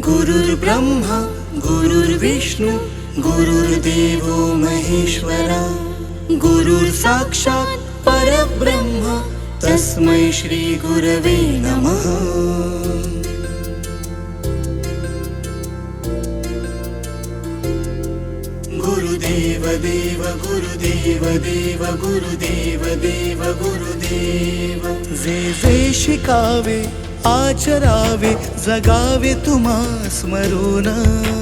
गुरुर्ब्रह्मा गुरुर्विष्णु गुरुर्देवो महेश्वरा गुरुर्साक्षात् परब्रह्म तस्मै श्रीगुरवे नमः. गुरुदेव देव गुरुदेव देव गुरुदेव देव गुरुदेव। जे जे शिकावे आचरावे जगावे तुम्हा स्मरून.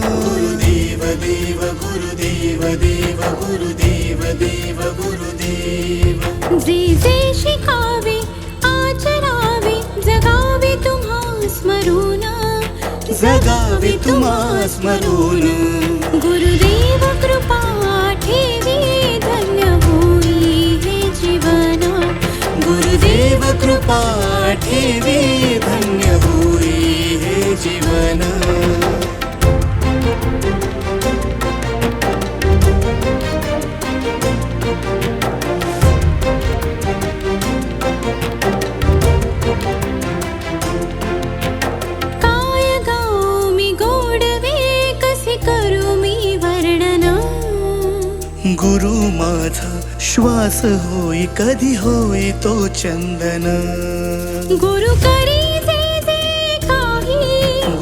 गुरुदेव देव गुरुदेव देव गुरुदेव देव गुरुदेव. जे जे शिकावे आचरावे जगावे तुम्हा स्मरून. जगावे तुम्हा स्मरून. गुरुदेव गाठीरी धन्य भूरी हे जीवन। गुरु माझा श्वास होई कधी होई तो चंदन। गुरु करी जे जे काही।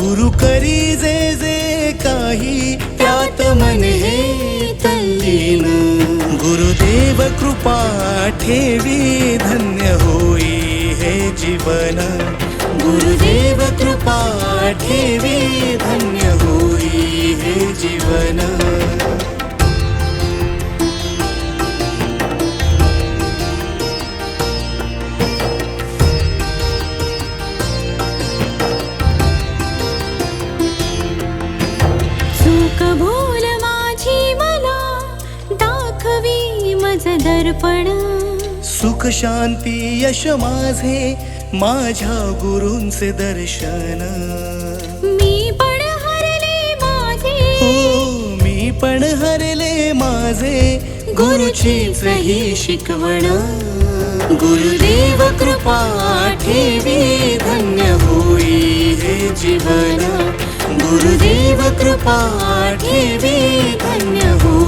गुरु करी जे जे काही त्यात मन हे तल्लीन। गुरुदेव कृपा ठेवी धन्य होई हे जीवन। गुरुदेव कृपा ठेवी धन्य होई हे जीवन। मज दर्पण सुख शांती यश माझे माझ्या गुरूंचे दर्शन. मी पण हरले माझे. हो मी पण हरले माझे गुरुचीच ही शिकवण. गुरुदेव कृपा ठेवी धन्य होई हे जीवन. गुरुदेव कृपा ठेवी धन्य होई हे